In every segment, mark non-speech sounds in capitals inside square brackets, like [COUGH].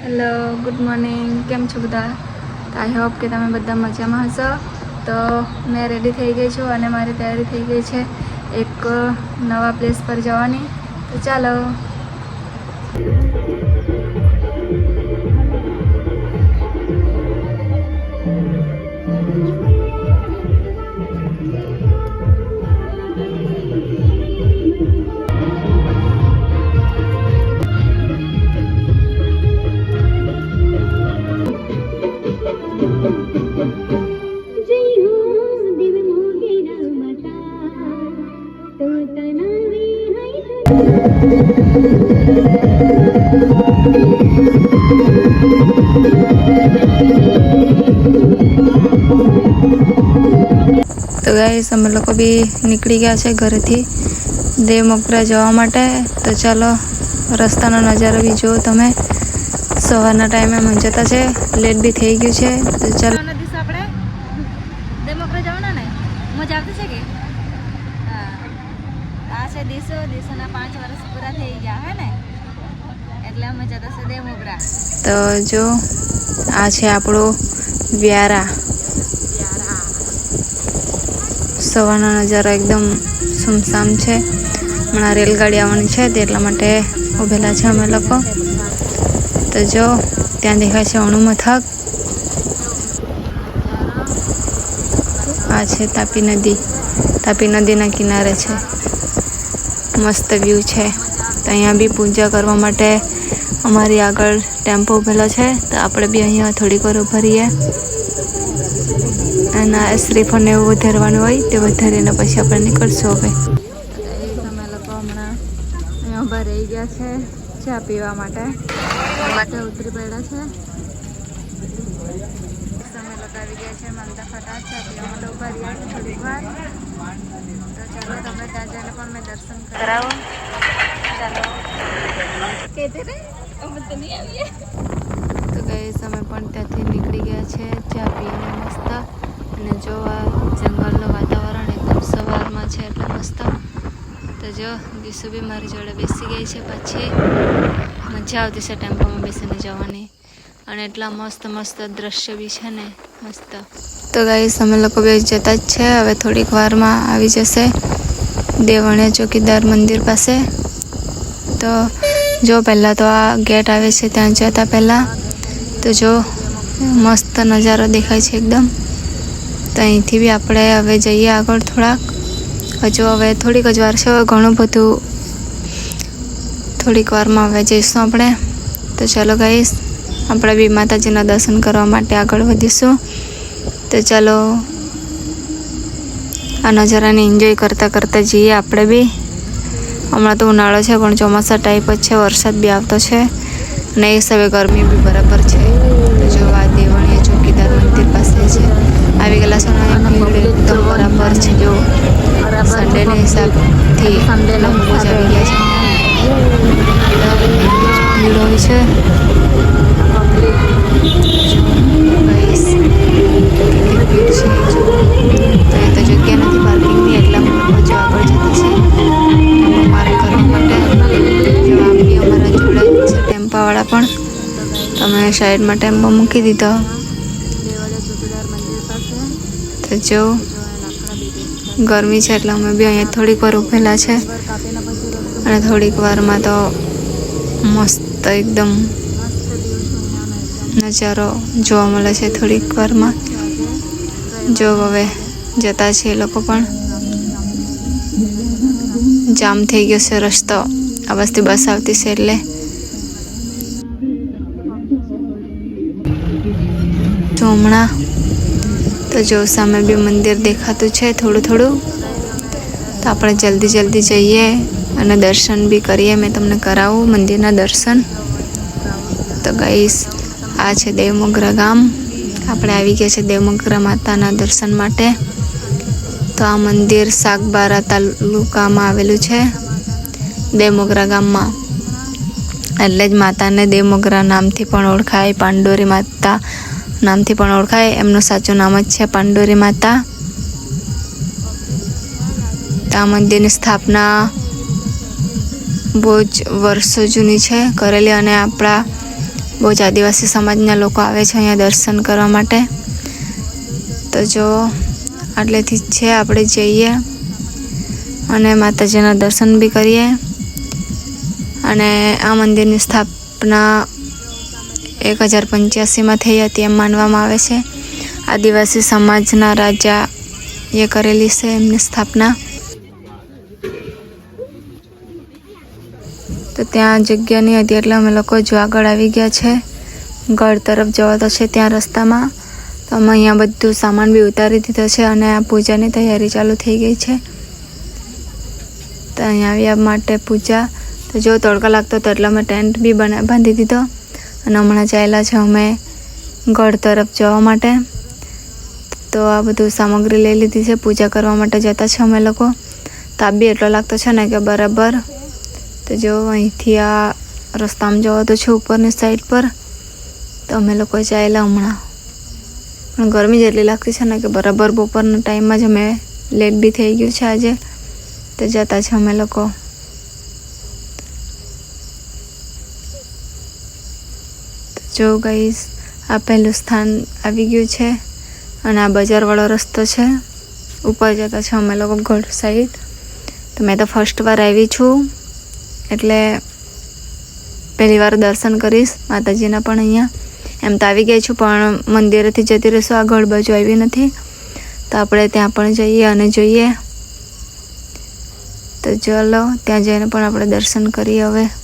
Hello good morning કેમ છો બધા? આઈ હોપ કે તમે બધા મજામાં હશો. તો મેં રેડી થઈ ગઈ છું અને મારી તૈયારી થઈ ગઈ છે એક નવા પ્લેસ પર જવાની. તો ચાલો. તો અમે લોકો બી નીકળી ગયા છે ઘરેથી. દેવ મોગરા જવા માટે. તો ચાલો રસ્તાનો નજારો બી જુઓ તમે. સવારના ટાઈમે અમે જતા છે. લેટ બી થઈ ગયું છે. તો ચાલો. દિવસે આપણે દેવ જવાના ને? મજા આવતી છે કે? આ છે દિવસો. દિવસોના પાંચ વર્ષ પૂરા થઈ ગયા હે ને? એટલે તો જો આ છે આપણો વ્યારા. સવારનો નજારા એકદમ સુમસામ છે. હમણાં રેલગાડી આવવાની છે, તે એટલા માટે ઊભેલા છે અમે લોકો. તો જો, ત્યાં દેખાય છે અણુ મથક. આ છે તાપી નદી. તાપી નદીના કિનારે છે. મસ્ત વ્યૂ છે. તો અહીંયા બી પૂજા કરવા માટે અમારી આગળ ટેમ્પો ઊભેલો છે. તો આપણે બી અહીંયા થોડીક વાર ઊભા રહીએ. અને શ્રીફળ ને એવું વધારવાનું હોય તે વધારીને પછી આપણે નીકળશું હવે. તમે લોકો હમણાં અહીંયા ઊભા રહી ગયા છે ચા પીવા માટે. માટે ઉતરી પડ્યા છે. અમે લોકો આવી ગયા છે મમતા ફટા ચા પીવા માટે ઊભા રહ્યા છે થોડીક વાર. તો ચાલો તમે ત્યાં જઈને પણ મેં દર્શન કરાવો. ચાલો. કહેતે રે અમે તો નહીં આવીએ. તો ગઈ અમે પણ ત્યાંથી નીકળી ગયા છે. ચા પીને મસ્ત અને જો આ જંગલનું વાતાવરણ એકદમ સવારમાં છે, એટલે મસ્ત. તો જો દિશુ બી મારી જોડે બેસી ગઈ છે પછી. મજા આવતી છે ટેમ્પોમાં બેસીને જવાની. અને એટલા મસ્ત મસ્ત દ્રશ્ય બી છે ને, મસ્ત. તો ગાઈસ, અમે લોકો બે જતા જ છે, હવે થોડીક વારમાં આવી જશે દેવણિયા ચોકીદાર મંદિર પાસે. તો જો, પહેલાં તો આ ગેટ આવે છે, ત્યાં જતા પહેલાં. તો જો, મસ્ત નજારો દેખાય છે એકદમ. તો અહીંથી બી આપણે હવે જઈએ આગળ થોડાક. હજુ હવે થોડીક જ વાર છે ઘણું બધું થોડીક વારમાં હવે જઈશું આપણે. તો ચાલો ગઈશ આપણે બી માતાજીના દર્શન કરવા માટે આગળ વધીશું. તો ચાલો આ નજારાને એન્જોય કરતાં કરતાં જઈએ આપણે બી. હમણાં તો ઉનાળો છે, પણ ચોમાસા ટાઈપ જ છે, વરસાદ બી આવતો છે. અને એ હિસાબે ગરમી બી બરાબર છે તો જો આ દેવણીય ચોકીદાર મંદિર પાસે છે આવી ગયેલા છે ને ભીડ એકદમ બરાબર છે જો સન્ડેના હિસાબથી લોકો જ આવી ગયા છે ભીડ હોય છે Guys, કેટલી ભીડ છે એ જો. તો એ તો જગ્યા નથી પાર્કિંગની એટલા લોકો જો આગળ જતા છે ટેમ્પો પાર્ક કરવા માટે જો આમ બી અમારા જોડે જ છે ટેમ્પાવાળા પણ તમે સાઈડમાં ટેમ્પો મૂકી દીધો તો જો ગરમી છે એટલે અમે બી અહીંયા થોડીક વાર ઉભેલા છે. અને થોડીક વારમાં તો મસ્ત એકદમ નજારો જોવા મળે છે થોડીક વારમાં. જો હવે જતા છે એ લોકો પણ. જામ થઈ ગયો છે રસ્તો. આ વસ્તી બસ આવતી છે એટલે. તો હમણાં તો જો સામે બી મંદિર દેખાતું છે થોડું થોડું, તો આપણે જલ્દી જલ્દી જઈએ અને દર્શન બી કરીએ. મેં તમને કરાવું મંદિરના દર્શન. તો ગઈશ આ છે દેવમોગરા ગામ. આપણે આવી ગયા છે દેવમોગરા માતાના દર્શન માટે. તો આ મંદિર સાગબારા તાલુકામાં આવેલું છે દેવમોગરા ગામમાં. એટલે જ માતાને દેવમોગરા નામથી પણ ઓળખાય. પાંડોરી માતા નામથી પણ ઓળખાય. એમનું સાચું નામ જ છે પાંડોરી માતા. આ મંદિરની સ્થાપના બહુ જ વર્ષો જૂની છે. કરેલી અને આપણા બહુ જ આદિવાસી સમાજના લોકો આવે છે અહીંયા દર્શન કરવા માટે. તો જો આટલેથી જ છે, આપણે જઈએ અને માતાજીના દર્શન બી કરીએ. અને આ મંદિરની સ્થાપના એક હજાર પંચ્યાસીમાં થઈ હતી એમ માનવામાં આવે છે. આદિવાસી સમાજના રાજા એ કરેલી છે એમની સ્થાપના. તો ત્યાં જગ્યા નહીં હતી એટલે અમે લોકો જો આગળ આવી ગયા છે. ગઢ તરફ જવા તો છે ત્યાં રસ્તામાં. તો અમે અહીંયા બધું સામાન બી ઉતારી દીધો છે અને આ પૂજાની તૈયારી ચાલુ થઈ ગઈ છે. તો અહીંયા આવ્યા માટે પૂજા. તો જો તડકા લાગતો તો એટલે અમે ટેન્ટ બી બના, બાંધી દીધો. અને હમણાં ચાલ્યા છે અમે ગઢ તરફ જવા માટે. તો આ બધું સામગ્રી લઈ લીધી છે. પૂજા કરવા માટે જતા છે અમે લોકો. તાપ બી એટલો લાગતો છે ને કે બરાબર. તો જો અહીંથી આ રસ્તામાં જવા તો છે ઉપરની સાઈડ પર. તો અમે લોકો ચાલ્યા હમણાં. પણ ગરમી જેટલી લાગતી છે ને કે બરાબર બપોરના ટાઈમમાં જ અમે લેટ બી થઈ ગયું છે આજે. તો જતા છે અમે લોકો. જો ગઈશ આ પહેલું સ્થાન આવી ગયું છે અને આ બજારવાળો રસ્તો છે. ઉપર જતા છે અમે લોકો ગઢ સાઈડ તો મેં તો ફર્સ્ટ વાર આવી છું. એટલે પહેલી વાર દર્શન કરીશ માતાજીના પણ અહીંયા. એમ તો આવી ગઈ છું, પણ મંદિરેથી જતી રહીશું. આ ગઢ બાજુ આવી નથી. તો આપણે ત્યાં પણ જઈએ અને જોઈએ. તો ચલો, ત્યાં જઈને પણ આપણે દર્શન કરીએ હવે.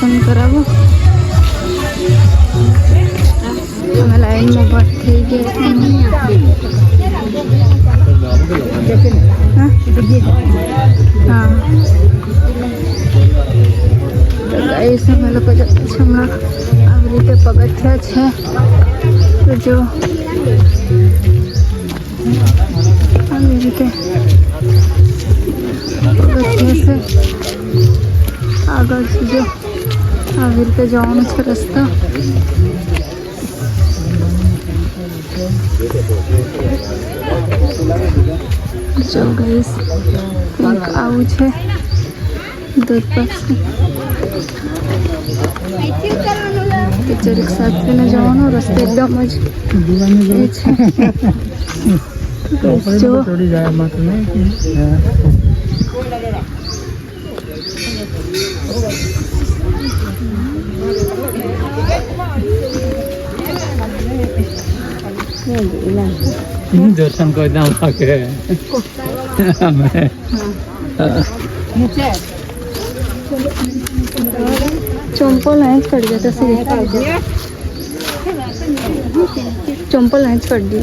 દર્શન કરાવો. અમે લાઈનમાં ભટ થઈ ગયા હા? અમે લોકો હમણાં આવી રીતે પગથિયા છે. તો જો. આવી રીતે પગથિયા છે. આગળ જો આવી રીતે જવાનું છે રસ્તો. જો ગઈશ કંઈક આવું છે. દૂધ પાસે પિક્ચર સાથેને જવાનો રસ્તો એકદમ જ એ છે. [LAUGHS] જો. દર્શન કોઈ ના લાગે ચંપલ લાંચ કરી દે તો ચંપલ લાંચ કરી દે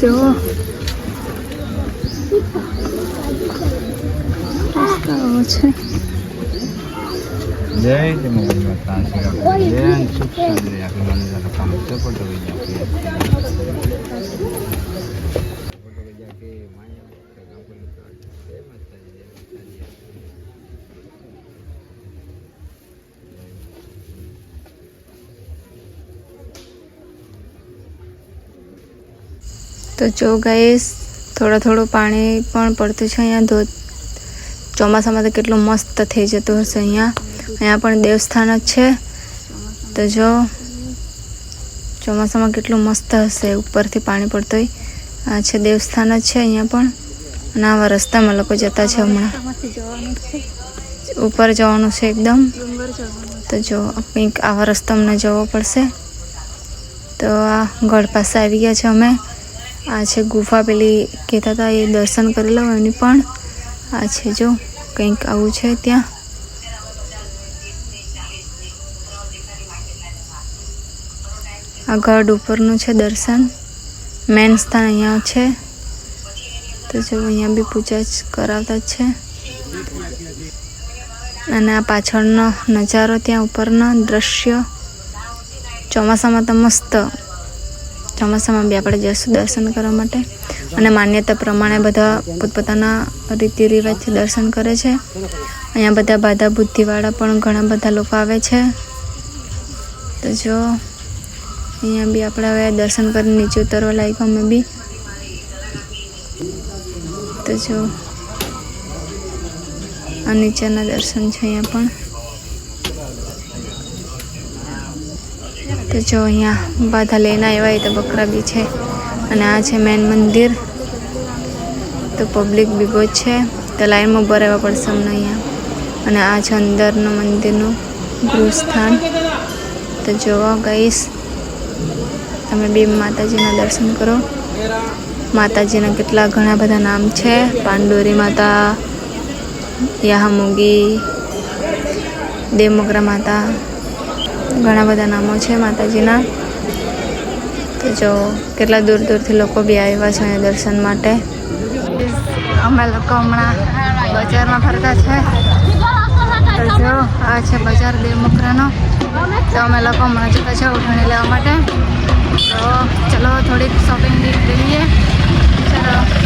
જો છે. જય મોગલ માતા જય સુખ શાંતિ આપી મને જરા કામ છે પણ તો તો જો ગાઈસ થોડું થોડું પાણી પણ પડતું છે અહીંયા. ધોધ ચોમાસામાં તો કેટલું મસ્ત થઈ જતું હશે અહીંયા. અહીંયા પણ દેવસ્થાન જ છે. તો જો, ચોમાસામાં કેટલું મસ્ત હશે, ઉપરથી પાણી પડતું હોય આ છે દેવસ્થાન જ છે અહીંયા પણ. અને આવા રસ્તામાં લોકો જતા છે હમણાં. ઉપર જવાનું છે એકદમ. તો જો, કંઈક આવા રસ્તા અમને જવો પડશે. તો આ ગઢ પાસે આવી ગયા છે અમે. આ છે ગુફા પેલી, કહેતા હતા એ દર્શન કરી લો એની પણ. આ છે જો, કંઈક આવું છે ત્યાં. આ ગઢ ઉપરનું છે દર્શન. મેન સ્થાન અહીંયા છે. તો જો અહીંયા બી પૂજા કરાવતા છે. અને આ પાછળનો નજારો ત્યાં ઉપરનો દ્રશ્ય. ચોમાસામાં તો મસ્ત. ચોમાસામાં બી આપણે જઈશું દર્શન કરવા માટે. અને માન્યતા પ્રમાણે બધા પોતપોતાના રીતિ રિવાજથી દર્શન કરે છે. અહીંયા બધા બાધા બુદ્ધિવાળા પણ ઘણા બધા લોકો આવે છે. તો જો અહીંયા બી આપણે હવે દર્શન કરીને નીચે ઉતરવા લાગ્યો અમે બી. તો જો. આ નીચેના દર્શન છે અહીંયા પણ. તો જો અહીંયા બાધા લઈને આવ્યા તો બકરા બી છે. અને આ છે મેન મંદિર. તો પબ્લિક બી બહુ છે. તો લાઈનમાં ઊભા રહેવા પડશે અમને અહીંયા. અને આ છે અંદરનું મંદિરનું ગૃહસ્થાન. તો જોવા ગઈશ. તમે બે માતાજીના દર્શન કરો. માતાજીના કેટલા ઘણા બધા નામ છે. પાંડોરી માતા, યાહમુગી દેવમોગરા માતા, ઘણા બધા નામો છે માતાજીના. તો જો, કેટલા દૂર દૂરથી લોકો બી આવ્યા છે અહીંયા દર્શન માટે. અમે લોકો હમણાં બજારમાં ફરતા છે. તો જો, આ છે બજાર દેવમોગરાનો તો અમે લોકો હમણાં જતા છે ઉઠાણી લેવા માટે. તો ચલો થોડીક શોપિંગ કરી લઈએ ચલો.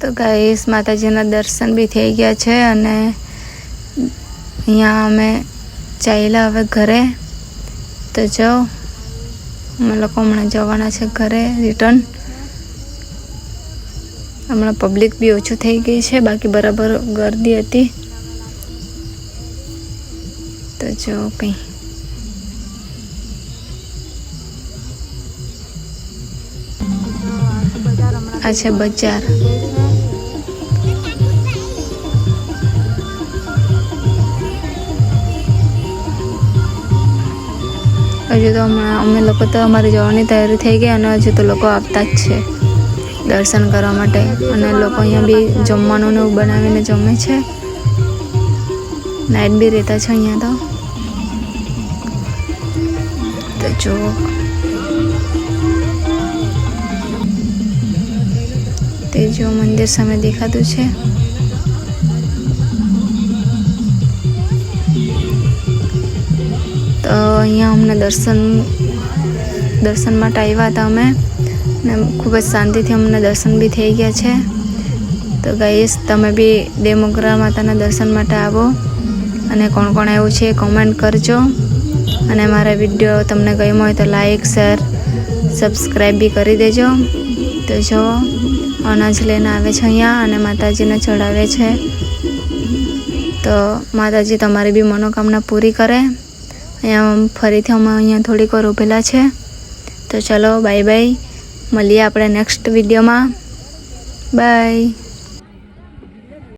તો ગાઈસ માતાજીના દર્શન બી થઈ ગયા છે અને અહીંયા અમે ચાલ્યા હવે ઘરે. તો જો અમે લોકો હમણાં જવાના છે ઘરે રિટર્ન હમણાં પબ્લિક બી ઓછું થઈ ગઈ છે, બાકી બરાબર ગર્દી હતી. તો જો કંઈ. આ છે બજાર. હજુ તો હમણાં અમે લોકો તો અમારી જવાની તૈયારી થઈ ગઈ અને હજુ તો લોકો આવતા જ છે દર્શન કરવા માટે. અને લોકો અહીંયા બી જમવાનું ને એવું બનાવીને જમે છે. નાઇટ બી રહેતા છે અહીંયા તો જો. તે જો મંદિર સામે દેખાતું છે. તો અહીંયા અમને દર્શન દર્શન માટે આવ્યા હતા અમે. ને ખૂબ જ શાંતિથી અમને દર્શન બી થઈ ગયા છે. તો ગાઈશ તમે બી દેમોગરા માતાના દર્શન માટે આવો અને કોણ કોણ આવ્યું છે કોમેન્ટ કરજો. અને મારા વીડિયો તમને ગમ્યો હોય તો લાઈક શેર સબસ્ક્રાઈબ બી કરી દેજો. તો જો, અનાજ લઈને આવે છે અહીંયા અને માતાજીને ચડાવે છે. તો માતાજી તમારી બી મનોકામના પૂરી કરે. અહીંયા ફરીથી અમે અહીંયા થોડીક વાર ઉભેલા છે. તો ચલો બાય બાય મળીએ આપણે નેક્સ્ટ વિડીયોમાં બાય